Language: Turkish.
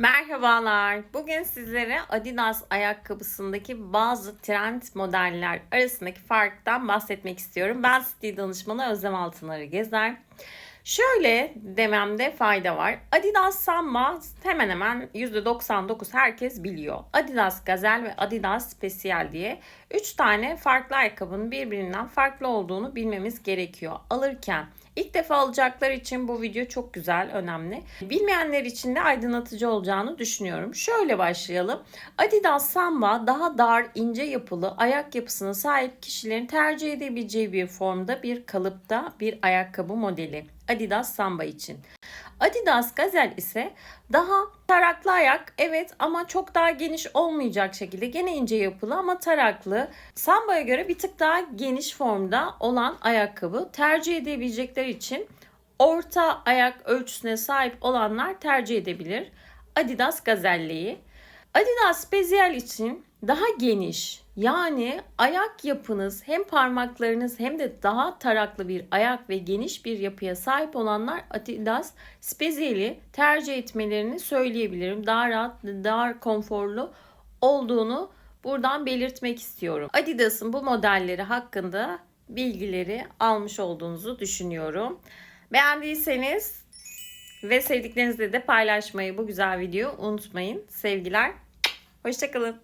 Merhabalar. Bugün sizlere Adidas ayakkabısındaki bazı trend modeller arasındaki farktan bahsetmek istiyorum. Ben stil danışmanı Özlem Altınarı Gezer. Şöyle dememde fayda var. Adidas Samba hemen hemen %99 herkes biliyor. Adidas Gazelle ve Adidas Special diye 3 tane farklı ayakkabının birbirinden farklı olduğunu bilmemiz gerekiyor. Alırken İlk defa alacaklar için bu video çok güzel, önemli. Bilmeyenler için de aydınlatıcı olacağını düşünüyorum. Şöyle başlayalım. Adidas Samba daha dar, ince yapılı ayak yapısına sahip kişilerin tercih edebileceği bir formda bir kalıpta bir ayakkabı modeli. Adidas Samba için. Adidas Gazelle ise daha taraklı ayak evet ama çok daha geniş olmayacak şekilde gene ince yapılı ama taraklı. Samba'ya göre bir tık daha geniş formda olan ayakkabı tercih edebilecekler için orta ayak ölçüsüne sahip olanlar tercih edebilir. Adidas Gazelle'yi. Adidas Spezial için daha geniş yani ayak yapınız hem parmaklarınız hem de daha taraklı bir ayak ve geniş bir yapıya sahip olanlar Adidas Spezial'i tercih etmelerini söyleyebilirim. Daha rahat, daha konforlu olduğunu buradan belirtmek istiyorum. Adidas'ın bu modelleri hakkında bilgileri almış olduğunuzu düşünüyorum. Beğendiyseniz ve sevdiklerinizle de paylaşmayı bu güzel videoyu unutmayın. Sevgiler. Hoşçakalın.